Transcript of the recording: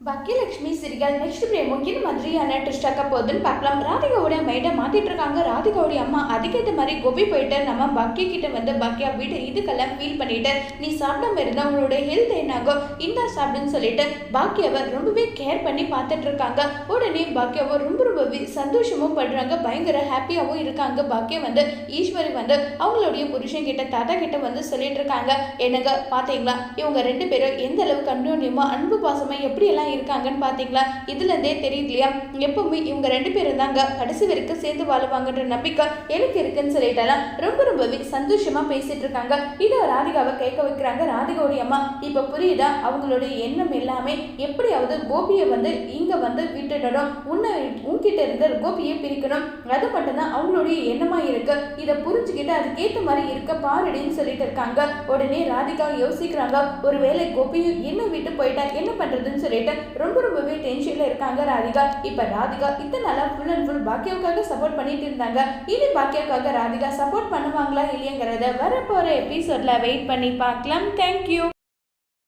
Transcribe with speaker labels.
Speaker 1: Baakiyalakshmi சிரிகள் next பிரேமோ இந்த மாதிரியான ட்விஸ்டாக்க போகுதுன்னு பார்க்கலாம் ராதிகாவோட மைண்டை மாத்திட்டு இருக்காங்க ராதிகாவுடைய அம்மா அதுக்கேற்ற மாதிரி கோபி போயிட்டு நம்ம பாக்கிய கிட்ட வந்து பாக்கியா வீட்டை இதுக்கெல்லாம் ஃபீல் பண்ணிட்டு நீ சாப்பிடாம இருந்தா உங்களோட ஹெல்த் என்னாகும்? இந்த சாப்பிடுன்னு சொல்லிட்டு பாக்கியாவை ரொம்பவே கேர் பண்ணி பார்த்துட்டு இருக்காங்க உடனே பாக்கியாவை ரொம்ப ரொம்பவே சந்தோஷமும் படுறாங்க. பயங்கர ஹாப்பியாகவும் இருக்காங்க. பாக்கியா வந்து ஈஸ்வரி வந்து அவங்களுடைய புருஷன் கிட்ட தாத்தா கிட்ட வந்து சொல்லிட்டு இருக்காங்க என்னங்க பார்த்தீங்களா இவங்க ரெண்டு பேரும் எந்த அளவுக்கு அந்யோன்யமா அன்பு பாசமாக எப்படியெல்லாம் இருக்காங்கன்னு பார்த்தீங்களா இதுலேருந்தே தெரியுது இல்லையா எப்பவுமே இவங்க ரெண்டு பேரும் தாங்க கடைசி வரைக்கும் சேர்ந்து வாழுவாங்கன்ற நம்பிக்கை எனக்கு இருக்குன்னு சொல்லிட்டாலாம் ரொம்ப ரொம்பவே சந்தோஷமா பேசிட்டு இருக்காங்க இதை ராதிகாவை கேட்க வைக்கிறாங்க. ராதிகாவுடைய அம்மா இப்போ புரியுதா? அவங்களுடைய எண்ணம் எல்லாமே எப்படியாவது கோபியை வந்து இங்க வந்து விட்டுடணும். உன்னை உன்கிட்ட இருந்து கோபியை பிரிக்கணும். அது மட்டும்தான் அவங்களுடைய எண்ணமா இருக்கு. இதை புரிஞ்சுக்கிட்டு அதுக்கேற்ற மாதிரி இருக்க பாருடின்னு சொல்லிட்டு இருக்காங்க உடனே ராதிகா யோசிக்கிறாங்க. ஒருவேளை கோபியும் என்ன விட்டு போயிட்டா என்ன பண்றதுன்னு சொல்லிட்டு ரொம்ப ரொம்பவே டென்ஷன்ல இருக்காங்க ராதிகா. இப்ப ராதிகா இத்தனை நாளா ஃபுல் அண்ட் ஃபுல் பாக்கியாவுக்காக சப்போர்ட் பண்ணிட்டு இருந்தாங்க. இனி பாக்கியாவுக்காக ராதிகா சப்போர்ட் பண்ணுவாங்களா இல்லையங்கிறத வரப்போற எபிசோட்ல வெயிட் பண்ணி பார்க்கலாம். தேங்க்யூ